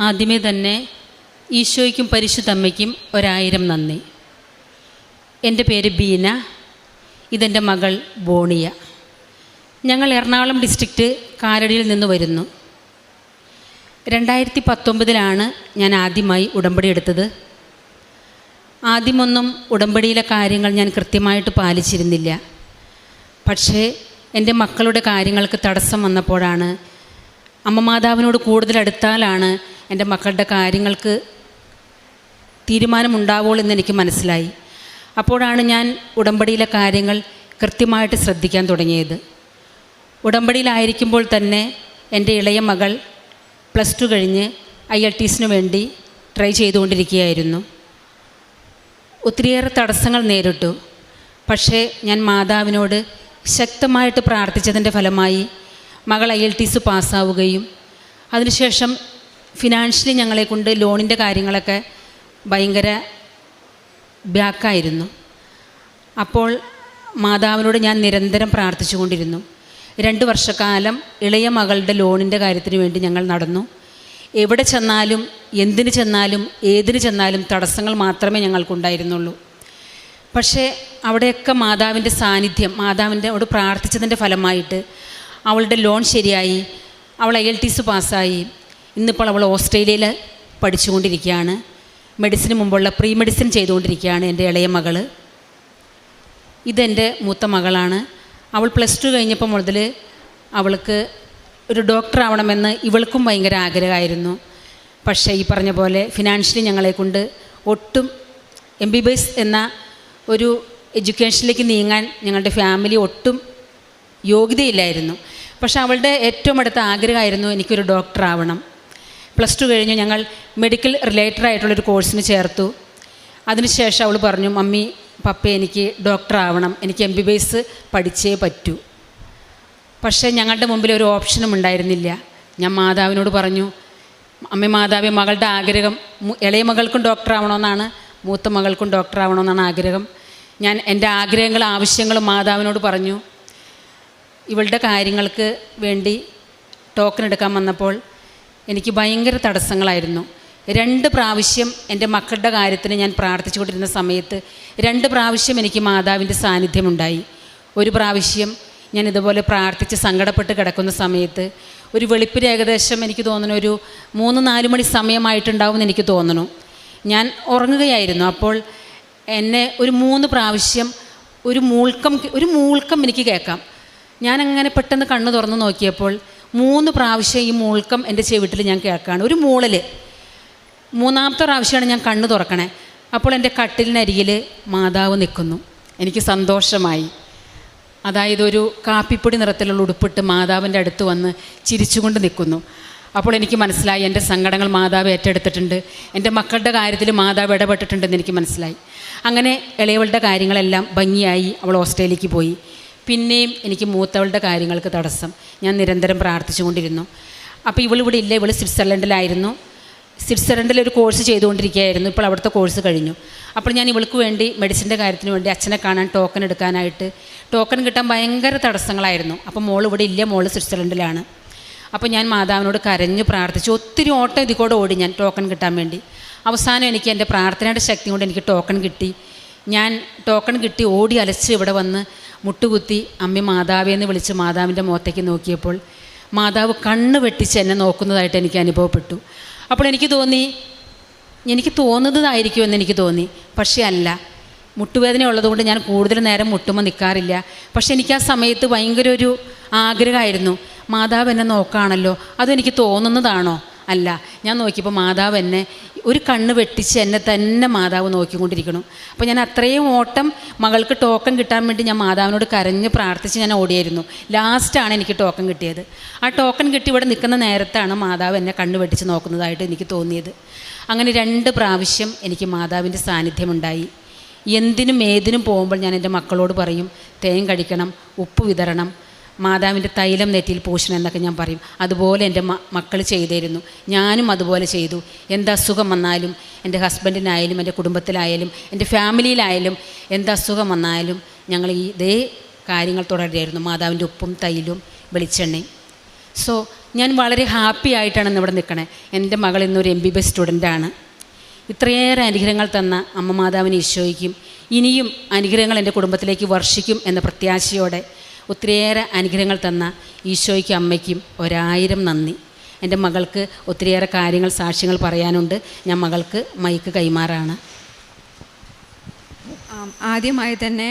ആദ്യമേ തന്നെ ഈശോയ്ക്കും പരിശുദ്ധമ്മയ്ക്കും ഒരായിരം നന്ദി. എന്റെ പേര് ബീന. ഇതെന്റെ മകൾ ബോണിയ. ഞങ്ങൾ എറണാകുളം ഡിസ്ട്രിക്റ്റ് കാലടിയിൽ നിന്ന് വരുന്നു. രണ്ടായിരത്തി പത്തൊമ്പതിലാണ് ഞാൻ ആദ്യമായി ഉടമ്പടി എടുത്തത്. ആദ്യമൊന്നും ഉടമ്പടിയിലെ കാര്യങ്ങൾ ഞാൻ കൃത്യമായിട്ട് പാലിച്ചിരുന്നില്ല. പക്ഷേ എന്റെ മക്കളുടെ കാര്യങ്ങൾക്ക് തടസ്സം വന്നപ്പോഴാണ് അമ്മ മാതാവിനോട് കൂടുതൽ അടുത്താലാണ് എന്റെ മക്കളുടെ കാര്യങ്ങൾക്ക് തീരുമാനമുണ്ടാവുള്ളൂ എന്ന് എനിക്ക് മനസ്സിലായി. അപ്പോഴാണ് ഞാൻ ഉടമ്പടിയിലെ കാര്യങ്ങൾ കൃത്യമായിട്ട് ശ്രദ്ധിക്കാൻ തുടങ്ങിയത്. ഉടമ്പടിയിലായിരിക്കുമ്പോൾ തന്നെ എന്റെ ഇളയ മകൾ പ്ലസ് ടു കഴിഞ്ഞ് ഐ എൽ ടിസിനു വേണ്ടി ട്രൈ ചെയ്തുകൊണ്ടിരിക്കുകയായിരുന്നു. ഒത്തിരിയേറെ തടസ്സങ്ങൾ നേരിട്ടു. പക്ഷേ ഞാൻ മാതാവിനോട് ശക്തമായിട്ട് പ്രാർത്ഥിച്ചതിന്റെ ഫലമായി മകൾ ഐ എൽ ടി സി പാസ്സാവുകയും അതിനുശേഷം ഫിനാൻഷ്യലി ഞങ്ങളെ കൊണ്ട് ലോണിന്റെ കാര്യങ്ങളൊക്കെ ഭയങ്കര ബാക്കായിരുന്നു അപ്പോൾ മാതാവിനോട് ഞാൻ നിരന്തരം പ്രാർത്ഥിച്ചുകൊണ്ടിരുന്നു. രണ്ട് വർഷക്കാലം ഇളയ മകളുടെ ലോണിന്റെ കാര്യത്തിന് വേണ്ടി ഞങ്ങൾ നടന്നു. എവിടെ ചെന്നാലും എന്തിന് ചെന്നാലും ഏതിന് ചെന്നാലും തടസ്സങ്ങൾ മാത്രമേ ഞങ്ങൾക്കുണ്ടായിരുന്നുള്ളൂ പക്ഷേ അവിടെയൊക്കെ മാതാവിന്റെ സാന്നിധ്യം മാതാവിന്റെ അവിടെ പ്രാർത്ഥിച്ചതിന്റെ ഫലമായിട്ട് അവളുടെ ലോൺ ശരിയായി അവൾ ഐ എൽ ടി സി പാസ്സായി ഇന്നിപ്പോൾ അവൾ ഓസ്ട്രേലിയയിൽ പഠിച്ചുകൊണ്ടിരിക്കുകയാണ്. മെഡിസിന് മുമ്പുള്ള പ്രീ മെഡിസിൻ ചെയ്തുകൊണ്ടിരിക്കുകയാണ് എന്റെ ഇളയ മകൾ ഇതെന്റെ മൂത്ത മകളാണ്. അവൾ പ്ലസ് ടു കഴിഞ്ഞപ്പോൾ മുതൽ അവൾക്ക് ഒരു ഡോക്ടർ ആവണമെന്ന് ഇവൾക്കും ഭയങ്കര ആഗ്രഹമായിരുന്നു. പക്ഷേ ഈ പറഞ്ഞ പോലെ ഫിനാൻഷ്യലി ഞങ്ങളെ കൊണ്ട് ഒട്ടും എം ബി ബി എസ് എന്ന ഒരു എഡ്യൂക്കേഷനിലേക്ക് നീങ്ങാൻ ഞങ്ങളുടെ ഫാമിലി ഒട്ടും യോഗ്യതയില്ലായിരുന്നു. പക്ഷേ അവളുടെ ഏറ്റവും അടുത്ത ആഗ്രഹമായിരുന്നു എനിക്കൊരു ഡോക്ടർ ആവണം. പ്ലസ് ടു കഴിഞ്ഞ് ഞങ്ങൾ മെഡിക്കൽ റിലേറ്റഡ് ആയിട്ടുള്ളൊരു കോഴ്സിന് ചേർത്തു. അതിനുശേഷം അവൾ പറഞ്ഞു മമ്മി പപ്പ എനിക്ക് ഡോക്ടർ ആവണം. എനിക്ക് എം ബി ബി എസ് പഠിച്ചേ പറ്റൂ. പക്ഷേ ഞങ്ങളുടെ മുമ്പിൽ ഒരു ഓപ്ഷനും ഉണ്ടായിരുന്നില്ല. ഞാൻ മാതാവിനോട് പറഞ്ഞു അമ്മ മാതാവി മകളുടെ ആഗ്രഹം ഇളയ മകൾക്കും ഡോക്ടർ ആവണമെന്നാണ് മൂത്ത മകൾക്കും ഡോക്ടർ ആവണമെന്നാണ് ആഗ്രഹം. ഞാൻ എന്റെ ആഗ്രഹങ്ങളും ആവശ്യങ്ങളും മാതാവിനോട് പറഞ്ഞു. ഇവളുടെ കാര്യങ്ങൾക്ക് വേണ്ടി ടോക്കൺ എടുക്കാൻ വന്നപ്പോൾ എനിക്ക് ഭയങ്കര തടസ്സങ്ങളായിരുന്നു. രണ്ട് പ്രാവശ്യം എന്റെ മക്കളുടെ കാര്യത്തിന് ഞാൻ പ്രാർത്ഥിച്ചുകൊണ്ടിരുന്ന സമയത്ത് രണ്ട് പ്രാവശ്യം എനിക്ക് മാതാവിന്റെ സാന്നിധ്യമുണ്ടായി. ഒരു പ്രാവശ്യം ഞാൻ ഇതുപോലെ പ്രാർത്ഥിച്ച് സങ്കടപ്പെട്ട് കിടക്കുന്ന സമയത്ത് ഒരു വെളുപ്പിന് ഏകദേശം എനിക്ക് തോന്നുന്നു ഒരു മൂന്ന് നാല് മണി സമയമായിട്ടുണ്ടാവുമെന്ന് എനിക്ക് തോന്നുന്നു. ഞാൻ ഉറങ്ങുകയായിരുന്നു. അപ്പോൾ എന്നെ ഒരു മൂന്ന് പ്രാവശ്യം ഒരു മൂൾക്കം ഒരു മൂൾക്കം എനിക്ക് കേൾക്കാം. ഞാനങ്ങനെ പെട്ടെന്ന് കണ്ണു തുറന്ന് നോക്കിയപ്പോൾ മൂന്ന് പ്രാവശ്യം ഈ മൂൾക്കം എന്റെ ചെവിട്ടിൽ ഞാൻ കേൾക്കുകയാണ് ഒരു മൂളൽ മൂന്നാമത്തെ പ്രാവശ്യമാണ് ഞാൻ കണ്ണ് തുറക്കണേ. അപ്പോൾ എന്റെ കട്ടിലിനരികിൽ മാതാവ് നിൽക്കുന്നു. എനിക്ക് സന്തോഷമായി. അതായത് ഒരു കാപ്പിപ്പൊടി നിറത്തിലുള്ള ഉടുപ്പിട്ട് മാതാവിന്റെ അടുത്ത് വന്ന് ചിരിച്ചുകൊണ്ട് നിൽക്കുന്നു. അപ്പോൾ എനിക്ക് മനസ്സിലായി എന്റെ സങ്കടങ്ങൾ മാതാവ് ഏറ്റെടുത്തിട്ടുണ്ട്. എന്റെ മക്കളുടെ കാര്യത്തിൽ മാതാവ് ഇടപെട്ടിട്ടുണ്ടെന്ന് എനിക്ക് മനസ്സിലായി. അങ്ങനെ ഇളയവളുടെ കാര്യങ്ങളെല്ലാം ഭംഗിയായി അവൾ ഓസ്ട്രേലിയക്ക് പോയി. പിന്നെയും എനിക്ക് മൂത്തവളുടെ കാര്യങ്ങൾക്ക് തടസ്സം. ഞാൻ നിരന്തരം പ്രാർത്ഥിച്ചുകൊണ്ടിരുന്നു. അപ്പോൾ ഇവളിവിടെ ഇല്ല. ഇവൾ സ്വിറ്റ്സർലൻഡിലായിരുന്നു. സ്വിറ്റ്സർലൻഡിൽ ഒരു കോഴ്സ് ചെയ്തുകൊണ്ടിരിക്കുകയായിരുന്നു. ഇപ്പോൾ അവിടുത്തെ കോഴ്സ് കഴിഞ്ഞു. അപ്പോൾ ഞാൻ ഇവൾക്ക് വേണ്ടി മെഡിസിന്റെ കാര്യത്തിന് വേണ്ടി അച്ഛനെ കാണാൻ ടോക്കൺ എടുക്കാനായിട്ട് ടോക്കൺ കിട്ടാൻ ഭയങ്കര തടസ്സങ്ങളായിരുന്നു. അപ്പോൾ മോൾ ഇവിടെ ഇല്ല. മോൾ സ്വിറ്റ്സർലൻഡിലാണ്. അപ്പോൾ ഞാൻ മാതാവിനോട് കരഞ്ഞു പ്രാർത്ഥിച്ചു. ഒത്തിരി ഓട്ടം ഇതിൽ കൂടെ ഓടി ഞാൻ ടോക്കൺ കിട്ടാൻ വേണ്ടി. അവസാനം എനിക്ക് എന്റെ പ്രാർത്ഥനയുടെ ശക്തി കൊണ്ട് എനിക്ക് ടോക്കൺ കിട്ടി. ഞാൻ ടോക്കൺ കിട്ടി ഓടി അലച്ച് ഇവിടെ വന്ന് മുട്ടുകുത്തി അമ്മി മാതാവേ എന്ന് വിളിച്ച് മാതാവിന്റെ മുഖത്തേക്ക് നോക്കിയപ്പോൾ മാതാവ് കണ്ണ് വെട്ടിച്ച് എന്നെ നോക്കുന്നതായിട്ട് എനിക്ക് അനുഭവപ്പെട്ടു. അപ്പോൾ എനിക്ക് തോന്നി എനിക്ക് തോന്നുന്നതായിരിക്കുമെന്ന് എനിക്ക് തോന്നി. പക്ഷേ അല്ല മുട്ടുവേദന ഉള്ളതുകൊണ്ട് ഞാൻ കൂടുതൽ നേരം മുട്ടുമ്പോൾ നിൽക്കാറില്ല പക്ഷേ എനിക്ക് ആ സമയത്ത് ഭയങ്കര ഒരു ആഗ്രഹമായിരുന്നു. മാതാവ് എന്നെ നോക്കുകയാണല്ലോ അതെനിക്ക് തോന്നുന്നതാണോ? അല്ല ഞാൻ നോക്കിയപ്പോൾ മാതാവ് എന്നെ ഒരു കണ്ണ് വെട്ടിച്ച് എന്നെ തന്നെ മാതാവ് നോക്കിക്കൊണ്ടിരിക്കണം അപ്പോൾ ഞാൻ അത്രയും ഓട്ടം മകൾക്ക് ടോക്കൺ കിട്ടാൻ വേണ്ടി ഞാൻ മാതാവിനോട് കരഞ്ഞ് പ്രാർത്ഥിച്ച് ഞാൻ ഓടിയായിരുന്നു. ലാസ്റ്റാണ് എനിക്ക് ടോക്കൺ കിട്ടിയത്. ആ ടോക്കൺ കിട്ടി ഇവിടെ നിൽക്കുന്ന നേരത്താണ് മാതാവ് എന്നെ കണ്ണ് വെട്ടിച്ച് നോക്കുന്നതായിട്ട് എനിക്ക് തോന്നിയത്. അങ്ങനെ രണ്ട് പ്രാവശ്യം എനിക്ക് മാതാവിന്റെ സാന്നിധ്യമുണ്ടായി. എന്തിനും ഏതിനും പോകുമ്പോൾ ഞാൻ എന്റെ മക്കളോട് പറയും തേൻ കഴിക്കണം ഉപ്പ് വിതരണം മാതാവിന്റെ തൈലം നെറ്റിയിൽ പൂശണം എന്നൊക്കെ ഞാൻ പറയും. അതുപോലെ എന്റെ മക്കൾ ചെയ്തിരുന്നു. ഞാനും അതുപോലെ ചെയ്തു. എന്ത് അസുഖം വന്നാലും എന്റെ ഹസ്ബൻഡിനായാലും എന്റെ കുടുംബത്തിലായാലും എന്റെ ഫാമിലിയിലായാലും എന്ത് അസുഖം വന്നാലും ഞങ്ങൾ ഈ ഇതേ കാര്യങ്ങൾ തുടരുകയായിരുന്നു. മാതാവിന്റെ ഉപ്പും തൈലും വെളിച്ചെണ്ണയും. സോ ഞാൻ വളരെ ഹാപ്പി ആയിട്ടാണ് ഇവിടെ നിൽക്കണേ. എന്റെ മകൾ ഇന്നൊരു എം ബി ബി സ്റ്റുഡന്റാണ് ഇത്രയേറെ അനുഗ്രഹങ്ങൾ തന്ന അമ്മ മാതാവിന് ഈശോയ്ക്കും ഇനിയും അനുഗ്രഹങ്ങൾ എന്റെ കുടുംബത്തിലേക്ക് വർഷിക്കും എന്ന പ്രത്യാശയോടെ ഒത്തിരിയേറെ അനുഗ്രഹങ്ങൾ തന്ന ഈശോയ്ക്കും അമ്മയ്ക്കും ഒരായിരം നന്ദി. എന്റെ മകൾക്ക് ഒത്തിരിയേറെ കാര്യങ്ങൾ സാക്ഷ്യങ്ങൾ പറയാനുണ്ട്. ഞാൻ മകൾക്ക് മൈക്ക് കൈമാറാണ്. ആദ്യമായി തന്നെ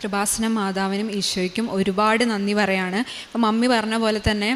കൃപാസന മാതാവിനും ഈശോയ്ക്കും ഒരുപാട് നന്ദി പറയാണ്. അപ്പം മമ്മി പറഞ്ഞ പോലെ തന്നെ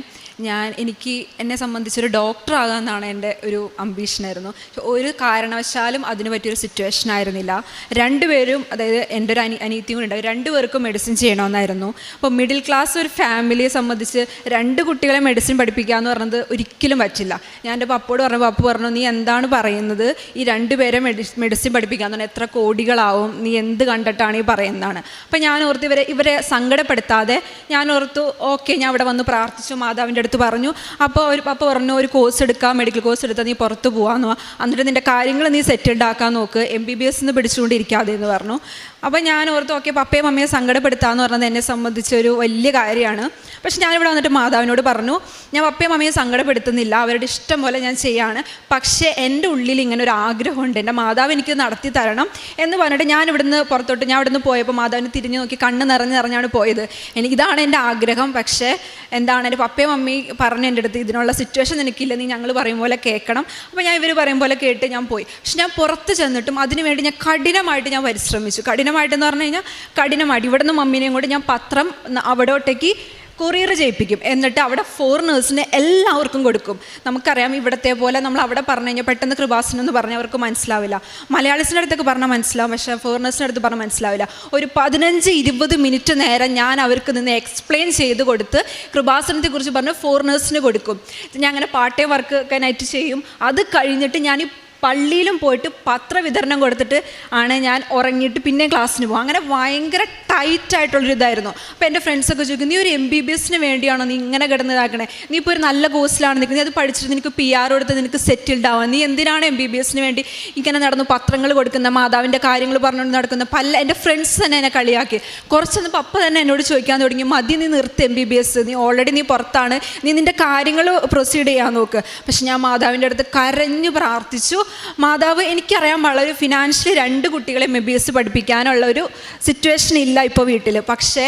ഞാൻ എനിക്ക് എന്നെ സംബന്ധിച്ചൊരു ഡോക്ടർ ആകാമെന്നാണ് എന്റെ ഒരു അംബീഷനായിരുന്നു ഒരു കാരണവശാലും അതിന് പറ്റിയൊരു സിറ്റുവേഷൻ ആയിരുന്നില്ല. രണ്ടുപേരും അതായത് എന്റെ ഒരു അനി അനിയത്തിയും കൂടി ഉണ്ടായി രണ്ടുപേർക്കും മെഡിസിൻ ചെയ്യണമെന്നായിരുന്നു. അപ്പോൾ മിഡിൽ ക്ലാസ് ഒരു ഫാമിലിയെ സംബന്ധിച്ച് രണ്ട് കുട്ടികളെ മെഡിസിൻ പഠിപ്പിക്കുക എന്ന് പറഞ്ഞത് ഒരിക്കലും പറ്റില്ല. ഞാൻ എന്റെ പപ്പോട് പറഞ്ഞു പപ്പ പറഞ്ഞു നീ എന്താണ് പറയുന്നത്? ഈ രണ്ടുപേരെ മെഡി മെഡിസിൻ പഠിപ്പിക്കാൻ പറഞ്ഞാൽ എത്ര കോടികളാവും? നീ എന്ത് കണ്ടിട്ടാണ് ഈ പറയുന്നതാണ്? അപ്പോൾ ഞാൻ ഓർത്ത് ഇവരെ ഇവരെ സങ്കടപ്പെടുത്താതെ ഞാൻ ഓർത്തു ഓക്കെ ഞാൻ അവിടെ വന്ന് പ്രാർത്ഥിച്ചു മാതാവിന്റെ അടുത്ത് പറഞ്ഞു അപ്പോൾ ഒരു പപ്പ പറഞ്ഞു ഒരു കോഴ്സ് എടുക്കാം മെഡിക്കൽ കോഴ്സ് എടുത്താൽ നീ പുറത്ത് പോകാമെന്ന്. എന്നിട്ട് നിന്റെ കാര്യങ്ങൾ നീ സെറ്റിൽഡ് ആക്കാൻ നോക്ക് എം ബി ബി എസ് എന്ന് പിടിച്ചുകൊണ്ടിരിക്കാതെ എന്ന് പറഞ്ഞു അപ്പോൾ ഞാൻ ഓർത്തു ഓക്കെ പപ്പയും മമ്മിയെ സങ്കടപ്പെടുത്താന്ന് പറഞ്ഞത് എന്നെ സംബന്ധിച്ചൊരു വലിയ കാര്യമാണ്. പക്ഷെ ഞാനിവിടെ വന്നിട്ട് മാതാവിനോട് പറഞ്ഞു ഞാൻ പപ്പയും മമ്മിയെ സങ്കടപ്പെടുത്തുന്നില്ല അവരുടെ ഇഷ്ടം പോലെ ഞാൻ ചെയ്യാണ് പക്ഷേ എന്റെ ഉള്ളിൽ ഇങ്ങനെ ഒരു ആഗ്രഹമുണ്ട് എന്റെ മാതാവ് എനിക്ക് നടത്തി തരണം എന്ന് പറഞ്ഞിട്ട് ഞാൻ ഇവിടുന്ന് പുറത്തോട്ട് ഞാൻ ഇവിടുന്ന് പോയപ്പോൾ മാതാവിന് തിരിഞ്ഞു നോക്കി കണ്ണ് നിറഞ്ഞ് നിറഞ്ഞാണ് പോയത്. എനിക്ക് ഇതാണ് എന്റെ ആഗ്രഹം പക്ഷേ എന്താണ് എന്റെ പപ്പയും മമ്മി പറഞ്ഞു എന്റെ അടുത്ത് ഇതിനുള്ള സിറ്റുവേഷൻ എനിക്കില്ല നീ ഞങ്ങൾ പറയും പോലെ കേൾക്കണം. അപ്പോൾ ഞാൻ ഇവർ പറയും പോലെ കേട്ട് ഞാൻ പോയി. പക്ഷെ ഞാൻ പുറത്ത് ചെന്നിട്ടും അതിനുവേണ്ടി ഞാൻ കഠിനമായിട്ട് ഞാൻ പരിശ്രമിച്ചു കഠിനമായിട്ടെന്ന് പറഞ്ഞു കഴിഞ്ഞാൽ കഠിനമായിട്ട്. ഇവിടെ നിന്ന് മമ്മീനെയും കൂടി ഞാൻ പത്രം അവിടോട്ടേക്ക് കൊറിയർ ചെയ്യിപ്പിക്കും. എന്നിട്ട് അവിടെ ഫോറിനേഴ്സിന് എല്ലാവർക്കും കൊടുക്കും. നമുക്കറിയാം ഇവിടത്തെ പോലെ നമ്മൾ അവിടെ പറഞ്ഞു കഴിഞ്ഞാൽ പെട്ടെന്ന് കൃപാസനം എന്ന് പറഞ്ഞാൽ അവർക്ക് മനസ്സിലാവില്ല. മലയാളിസിന്റെ അടുത്തൊക്കെ പറഞ്ഞാൽ മനസ്സിലാവും. പക്ഷേ ഫോറിനേഴ്സിന്റെ അടുത്ത് പറഞ്ഞാൽ മനസ്സിലാവില്ല. ഒരു പതിനഞ്ച് ഇരുപത് മിനിറ്റ് നേരം ഞാൻ അവർക്ക് നിന്ന് എക്സ്പ്ലെയിൻ ചെയ്ത് കൊടുത്ത് കൃപാസനത്തെക്കുറിച്ച് പറഞ്ഞ് ഫോറിനേഴ്സിന് കൊടുക്കും. ഞാൻ അങ്ങനെ പാർട്ട് ടൈം വർക്ക് ഒക്കെ നൈറ്റ് ചെയ്യും. അത് കഴിഞ്ഞിട്ട് ഞാൻ ഈ പള്ളിയിലും പോയിട്ട് പത്രവിതരണം കൊടുത്തിട്ട് ആണ് ഞാൻ ഉറങ്ങിയിട്ട് പിന്നെ ക്ലാസ്സിന് പോകും അങ്ങനെ ഭയങ്കര ടൈറ്റ് ആയിട്ടുള്ളൊരു ഇതായിരുന്നു. അപ്പോൾ എന്റെ ഫ്രണ്ട്സൊക്കെ ചോദിക്കും നീ ഒരു എം ബി ബി എസിന് വേണ്ടിയാണോ നീ ഇങ്ങനെ കിടന്നതാക്കണേ നീ ഇപ്പോൾ ഒരു നല്ല കോഴ്സിലാണ് നിൽക്കുന്നത് അത് പഠിച്ചിട്ട് നിനക്ക് പി ആർ കൊടുത്ത് നിനക്ക് സെറ്റിൽഡ് ആവാം. നീ എന്തിനാണ് എം ബി ബി എസിന് വേണ്ടി ഇങ്ങനെ നടന്നു പത്രങ്ങൾ കൊടുക്കുന്ന മാതാവിന്റെ കാര്യങ്ങൾ പറഞ്ഞുകൊണ്ട് നടക്കുന്ന പല എന്റെ ഫ്രണ്ട്സ് തന്നെ എന്നെ കളിയാക്കി. കുറച്ചൊന്ന് പപ്പ തന്നെ എന്നോട് ചോദിക്കാൻ തുടങ്ങി മതി നീ നിർത്ത് എം ബി ബി എസ് നീ ഓൾറെഡി നീ പുറത്താണ്. നീ നിന്റെ കാര്യങ്ങൾ പ്രൊസീഡ് ചെയ്യാൻ നോക്ക്. പക്ഷെ ഞാൻ മാതാവിന്റെ അടുത്ത് കരഞ്ഞു പ്രാർത്ഥിച്ചു. മാതാവ് എനിക്കറിയാൻ വളരെ ഫിനാൻഷ്യലി രണ്ട് കുട്ടികളെ എം പഠിപ്പിക്കാനുള്ള ഒരു സിറ്റുവേഷൻ ഇല്ല ഇപ്പോൾ വീട്ടിൽ പക്ഷേ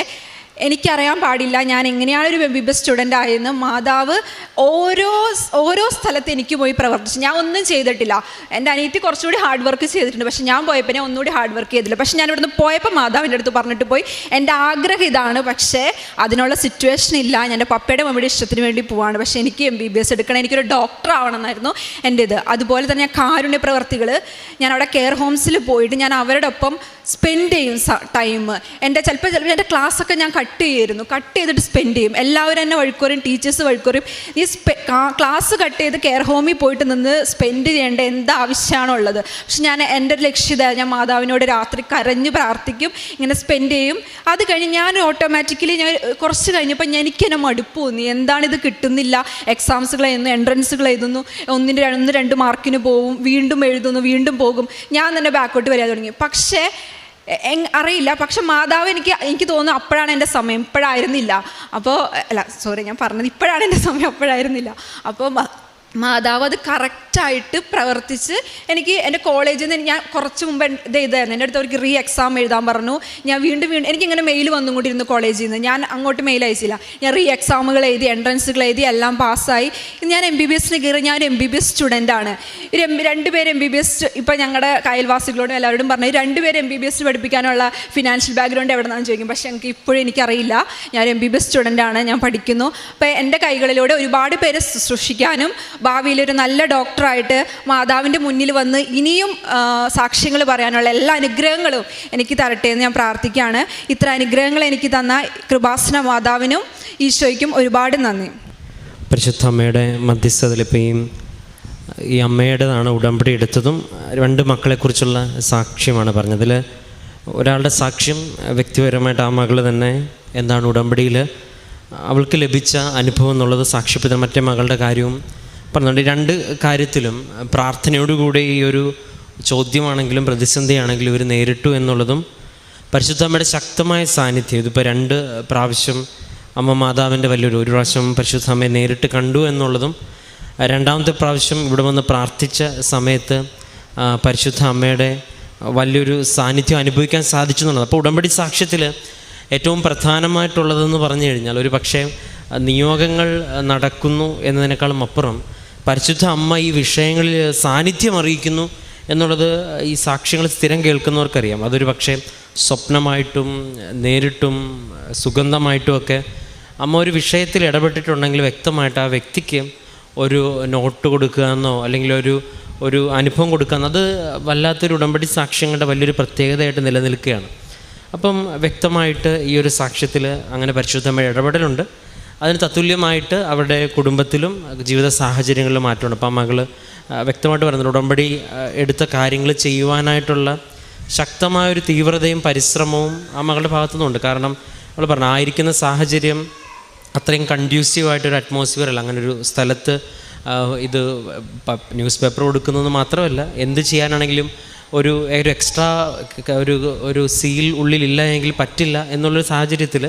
എനിക്കറിയാൻ പാടില്ല. ഞാൻ എങ്ങനെയാണ് ഒരു M B B S student ആയെന്ന് മാതാവ് ഓരോ ഓരോ സ്ഥലത്ത് എനിക്ക് പോയി പ്രവർത്തിച്ചു. ഞാൻ ഒന്നും ചെയ്തിട്ടില്ല. എന്റെ അനിയത്തി കുറച്ചുകൂടി ഹാർഡ് വർക്ക് ചെയ്തിട്ടുണ്ട്. പക്ഷേ ഞാൻ പോയപ്പോൾ ഞാൻ ഒന്നുകൂടി ഹാർഡ് വർക്ക് ചെയ്തില്ല. പക്ഷേ ഞാൻ ഇവിടുന്ന് പോയപ്പോൾ മാതാവിന്റെ അടുത്ത് പറഞ്ഞിട്ട് പോയി. എന്റെ ആഗ്രഹം ഇതാണ്. പക്ഷേ അതിനുള്ള സിറ്റുവേഷൻ ഇല്ല. ഞാൻ എന്റെ പപ്പയുടെ മമ്മിയുടെ ഇഷ്ടത്തിന് വേണ്ടി പോവാണ്. പക്ഷേ എനിക്ക് എം ബി ബി എസ് എടുക്കണം. എനിക്കൊരു ഡോക്ടർ ആവണമെന്നായിരുന്നു എന്റെ ഇത്. അതുപോലെ തന്നെ കാരുണ്യ പ്രവർത്തികൾ. ഞാൻ അവിടെ കെയർ ഹോംസിൽ പോയിട്ട് ഞാൻ അവരോടൊപ്പം സ്പെൻഡ് ചെയ്യും ടൈം എന്റെ ചിലപ്പോൾ ചിലപ്പോൾ എന്റെ ക്ലാസ്സൊക്കെ ഞാൻ കട്ട് ചെയ്യുമായിരുന്നു കട്ട് ചെയ്തിട്ട് സ്പെൻഡ് ചെയ്യും. എല്ലാവരും എന്നെ വഴിക്കുറയും ടീച്ചേഴ്സ് വഴിക്കുറയും സ്പെ ക്ലാസ് കട്ട് ചെയ്ത് കെയർ ഹോമിൽ പോയിട്ട് നിന്ന് സ്പെൻഡ് ചെയ്യേണ്ട എന്ത് ആവശ്യമാണുള്ളത് പക്ഷെ ഞാൻ എന്റെ ലക്ഷ്യത ഞാൻ മാതാവിനോട് രാത്രി കരഞ്ഞ് പ്രാർത്ഥിക്കും ഇങ്ങനെ സ്പെൻഡ് ചെയ്യും. അത് കഴിഞ്ഞ് ഞാൻ ഓട്ടോമാറ്റിക്കലി ഞാൻ കുറച്ച് കഴിഞ്ഞപ്പോൾ ഞാൻ എനിക്ക് എന്നെ മടുപ്പ് തോന്നി എന്താണിത് കിട്ടുന്നില്ല? എക്സാംസുകൾ എഴുതുന്നു എൻട്രൻസുകൾ എഴുതുന്നു ഒന്നിന്റെ ഒന്ന് രണ്ട് മാർക്കിന് പോവും വീണ്ടും എഴുതുന്നു വീണ്ടും പോകും. ഞാൻ തന്നെ ബാക്കോട്ട് വരാൻ തുടങ്ങി. പക്ഷേ അറിയില്ല. പക്ഷെ മാതാവ് എനിക്ക് എനിക്ക് തോന്നുന്നു അപ്പോഴാണ് എന്റെ സമയം. ഇപ്പോഴായിരുന്നില്ല. അപ്പോൾ അല്ല സോറി ഞാൻ പറഞ്ഞത് ഇപ്പോഴാണ് എന്റെ സമയം. അപ്പോഴായിരുന്നില്ല. അപ്പോൾ മാതാവ് അത് കറക്റ്റായിട്ട് പ്രവർത്തിച്ച് എനിക്ക് എന്റെ കോളേജിൽ നിന്ന് ഞാൻ കുറച്ച് മുമ്പ് ഇത് ചെയ്തായിരുന്നു. എന്റെ അടുത്ത് അവർക്ക് റീ എക്സാം എഴുതാൻ പറഞ്ഞു. ഞാൻ വീണ്ടും വീണ്ടും എനിക്കിങ്ങനെ മെയിൽ വന്നുകൊണ്ടിരുന്നു കോളേജിൽ നിന്ന്. ഞാൻ അങ്ങോട്ട് മെയിൽ അയച്ചില്ല. ഞാൻ റീ എക്സാമുകൾ എഴുതി എൻട്രൻസുകൾ എഴുതി എല്ലാം പാസ്സായി. ഞാൻ എം ബി ബി എസിന് കയറി ഞാൻ ഒരു എം ബി ബി എസ് സ്റ്റുഡന്റാണ് ഒരു എം രണ്ടുപേര് എം ബി ബി എസ് ഇപ്പം ഞങ്ങളുടെ അയൽവാസികളോടും എല്ലാവരോടും പറഞ്ഞു രണ്ടുപേരും എം ബി ബി എസ് പഠിപ്പിക്കാനുള്ള ഫിനാൻഷ്യൽ ബാക്ക്ഗ്രൗണ്ട് എവിടെ നിന്നാണ് ചോദിക്കും. പക്ഷേ എനിക്ക് ഇപ്പോഴും എനിക്കറിയില്ല. ഞാൻ എം ബി ബി എസ് സ്റ്റുഡന്റാണ് ഞാൻ പഠിക്കുന്നു. അപ്പോൾ എന്റെ കൈകളിലൂടെ ഒരുപാട് പേരെ ശുശ്രൂഷിക്കാനും ഭാവിയിൽ ഒരു നല്ല ഡോക്ടറായിട്ട് മാതാവിന്റെ മുന്നിൽ വന്ന് ഇനിയും സാക്ഷ്യങ്ങൾ പറയാനുള്ള എല്ലാ അനുഗ്രഹങ്ങളും എനിക്ക് തരട്ടെ എന്ന് ഞാൻ പ്രാർത്ഥിക്കുകയാണ്. ഇത്ര അനുഗ്രഹങ്ങൾ എനിക്ക് തന്ന കൃപാസന മാതാവിനും ഈശോയ്ക്കും ഒരുപാട് നന്ദി. പരിശുദ്ധ അമ്മയുടെ മധ്യസ്ഥതലിപ്പയും ഈ അമ്മയുടേതാണ് ഉടമ്പടി എടുത്തതും രണ്ട് മക്കളെക്കുറിച്ചുള്ള സാക്ഷ്യമാണ് പറഞ്ഞതിൽ. ഒരാളുടെ സാക്ഷ്യം വ്യക്തിപരമായിട്ട് ആ മകൾ തന്നെ എന്താണ് ഉടമ്പടിയിൽ അവൾക്ക് ലഭിച്ച അനുഭവം എന്നുള്ളത് സാക്ഷ്യപ്പെടുന്ന മറ്റേ മകളുടെ കാര്യവും പറഞ്ഞുകൊണ്ട് രണ്ട് കാര്യത്തിലും പ്രാർത്ഥനയോടുകൂടി ഈ ഒരു ചോദ്യമാണെങ്കിലും പ്രതിസന്ധിയാണെങ്കിലും ഇവർ നേരിട്ടു എന്നുള്ളതും പരിശുദ്ധമ്മയുടെ ശക്തമായ സാന്നിധ്യം. ഇതിപ്പോൾ രണ്ട് പ്രാവശ്യം അമ്മ മാതാവിന്റെ വലിയൊരു ഒരു പ്രാവശ്യം പരിശുദ്ധ അമ്മയെ നേരിട്ട് കണ്ടു എന്നുള്ളതും രണ്ടാമത്തെ പ്രാവശ്യം ഇവിടെ വന്ന് പ്രാർത്ഥിച്ച സമയത്ത് പരിശുദ്ധ അമ്മയുടെ വലിയൊരു സാന്നിധ്യം അനുഭവിക്കാൻ സാധിച്ചു എന്നുള്ളത്. അപ്പോൾ ഉടമ്പടി സാക്ഷ്യത്തിൽ ഏറ്റവും പ്രധാനമായിട്ടുള്ളതെന്ന് പറഞ്ഞു കഴിഞ്ഞാൽ ഒരു പക്ഷേ നിയോഗങ്ങൾ നടക്കുന്നു എന്നതിനേക്കാളും അപ്പുറം പരിശുദ്ധ അമ്മ ഈ വിഷയങ്ങളിൽ സാന്നിധ്യം അറിയിക്കുന്നു എന്നുള്ളത് ഈ സാക്ഷ്യങ്ങൾ സ്ഥിരം കേൾക്കുന്നവർക്കറിയാം. അതൊരു പക്ഷേ സ്വപ്നമായിട്ടും നേരിട്ടും സുഗന്ധമായിട്ടും ഒക്കെ അമ്മ ഒരു വിഷയത്തിൽ ഇടപെട്ടിട്ടുണ്ടെങ്കിൽ വ്യക്തമായിട്ട് ആ വ്യക്തിക്ക് ഒരു നോട്ട് കൊടുക്കുക എന്നോ അല്ലെങ്കിൽ ഒരു ഒരു അനുഭവം കൊടുക്കുക എന്നത് വല്ലാത്തൊരു ഉടമ്പടി സാക്ഷ്യങ്ങളുടെ വലിയൊരു പ്രത്യേകതയായിട്ട് നിലനിൽക്കുകയാണ്. അപ്പം വ്യക്തമായിട്ട് ഈ ഒരു സാക്ഷ്യത്തിൽ അങ്ങനെ പരിശുദ്ധമായ ഇടപെടലുണ്ട്. അതിന് തത്തുല്യമായിട്ട് അവരുടെ കുടുംബത്തിലും ജീവിത സാഹചര്യങ്ങളിലും മാറ്റമുണ്ട്. അപ്പം മകൾ വ്യക്തമായിട്ട് പറയുന്നത് ഉടമ്പടി എടുത്ത കാര്യങ്ങൾ ചെയ്യുവാനായിട്ടുള്ള ശക്തമായൊരു തീവ്രതയും പരിശ്രമവും ആ മകളുടെ ഭാഗത്തുനിന്നുണ്ട്. കാരണം നമ്മൾ പറഞ്ഞു ആയിരിക്കുന്ന സാഹചര്യം അത്രയും കൺഡ്യൂസീവായിട്ടൊരു അറ്റ്മോസ്ഫിയർ അല്ല. അങ്ങനെ ഒരു സ്ഥലത്ത് ഇത് ന്യൂസ് പേപ്പർ കൊടുക്കുന്നത് മാത്രമല്ല എന്ത് ചെയ്യാനാണെങ്കിലും ഒരു ഒരു എക്സ്ട്രാ ഒരു ഒരു സീൽ ഉള്ളിലില്ല എങ്കിൽ പറ്റില്ല എന്നുള്ളൊരു സാഹചര്യത്തിൽ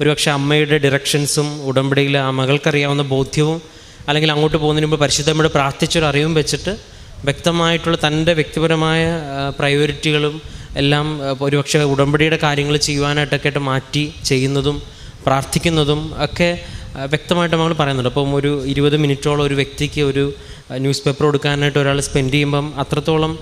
ഒരുപക്ഷെ അമ്മയുടെ ഡിറക്ഷൻസും ഉടമ്പടിയിൽ ആ മകൾക്കറിയാവുന്ന ബോധ്യവും അല്ലെങ്കിൽ അങ്ങോട്ട് പോകുന്നതിന് മുമ്പ് പരിശുദ്ധമ്മയുടെ പ്രാർത്ഥിച്ചൊരു അറിവും വെച്ചിട്ട് വ്യക്തമായിട്ടുള്ള തന്റെ വ്യക്തിപരമായ പ്രയോറിറ്റികളും എല്ലാം ഒരുപക്ഷെ ഉടമ്പടിയുടെ കാര്യങ്ങൾ ചെയ്യുവാനായിട്ടൊക്കെ ആയിട്ട് മാറ്റി ചെയ്യുന്നതും പ്രാർത്ഥിക്കുന്നതും ഒക്കെ വ്യക്തമായിട്ട് നമ്മൾ പറയുന്നുണ്ട്. അപ്പം ഒരു ഇരുപത് മിനിറ്റോളം ഒരു വ്യക്തിക്ക് ഒരു ന്യൂസ് പേപ്പർ കൊടുക്കാനായിട്ട് ഒരാൾ സ്പെൻഡ് ചെയ്യുമ്പം അത്രത്തോളം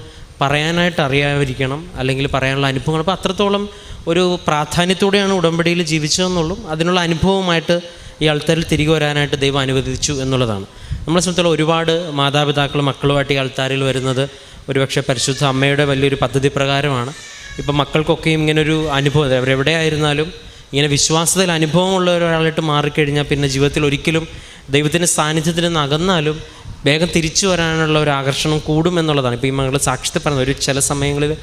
പറയാനായിട്ട് അറിയാതിരിക്കണം അല്ലെങ്കിൽ പറയാനുള്ള അനുഭവങ്ങൾ. അപ്പോൾ അത്രത്തോളം ഒരു പ്രാധാന്യത്തോടെയാണ് ഉടമ്പടിയിൽ ജീവിച്ചതെന്നുള്ളൂ അതിനുള്ള അനുഭവമായിട്ട് ഈ ആൾത്താരിൽ തിരികെ വരാനായിട്ട് ദൈവം അനുവദിച്ചു എന്നുള്ളതാണ്. നമ്മളെ സംബന്ധിച്ചുള്ള ഒരുപാട് മാതാപിതാക്കൾ മക്കളുമായിട്ട് ഈ ആൾത്താരിൽ വരുന്നത് ഒരുപക്ഷെ പരിശുദ്ധ അമ്മയുടെ വലിയൊരു പദ്ധതി പ്രകാരമാണ്. ഇപ്പം മക്കൾക്കൊക്കെയും ഇങ്ങനൊരു അനുഭവം അവരെവിടെയായിരുന്നാലും ഇങ്ങനെ വിശ്വാസത്തിൽ അനുഭവമുള്ള ഒരാളായിട്ട് മാറിക്കഴിഞ്ഞാൽ പിന്നെ ജീവിതത്തിൽ ഒരിക്കലും ദൈവത്തിന്റെ സാന്നിധ്യത്തിൽ നിന്ന് അകന്നാലും വേഗം തിരിച്ചു വരാനുള്ള ഒരു ആകർഷണം കൂടും എന്നുള്ളതാണ്. ഇപ്പോൾ ഈ മകൾ സാക്ഷ്യത്തിൽ പറഞ്ഞത് ഒരു ചില സമയങ്ങളിൽ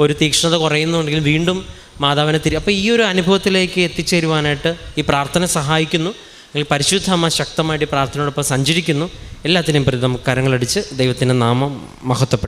ഒരു തീക്ഷ്ണത കുറയുന്നുണ്ടെങ്കിൽ വീണ്ടും മാതാവിനെ തിരി അപ്പോൾ ഈ ഒരു അനുഭവത്തിലേക്ക് എത്തിച്ചേരുവാനായിട്ട് ഈ പ്രാർത്ഥന സഹായിക്കുന്നു. അല്ലെങ്കിൽ പരിശുദ്ധ അമ്മ ശക്തമായിട്ട് പ്രാർത്ഥനയോടൊപ്പം സഞ്ചരിക്കുന്നു. എല്ലാത്തിനെയും പ്രതി നമുക്ക് കരങ്ങളടിച്ച് ദൈവത്തിന്റെ നാമം മഹത്വപ്പെട്ടു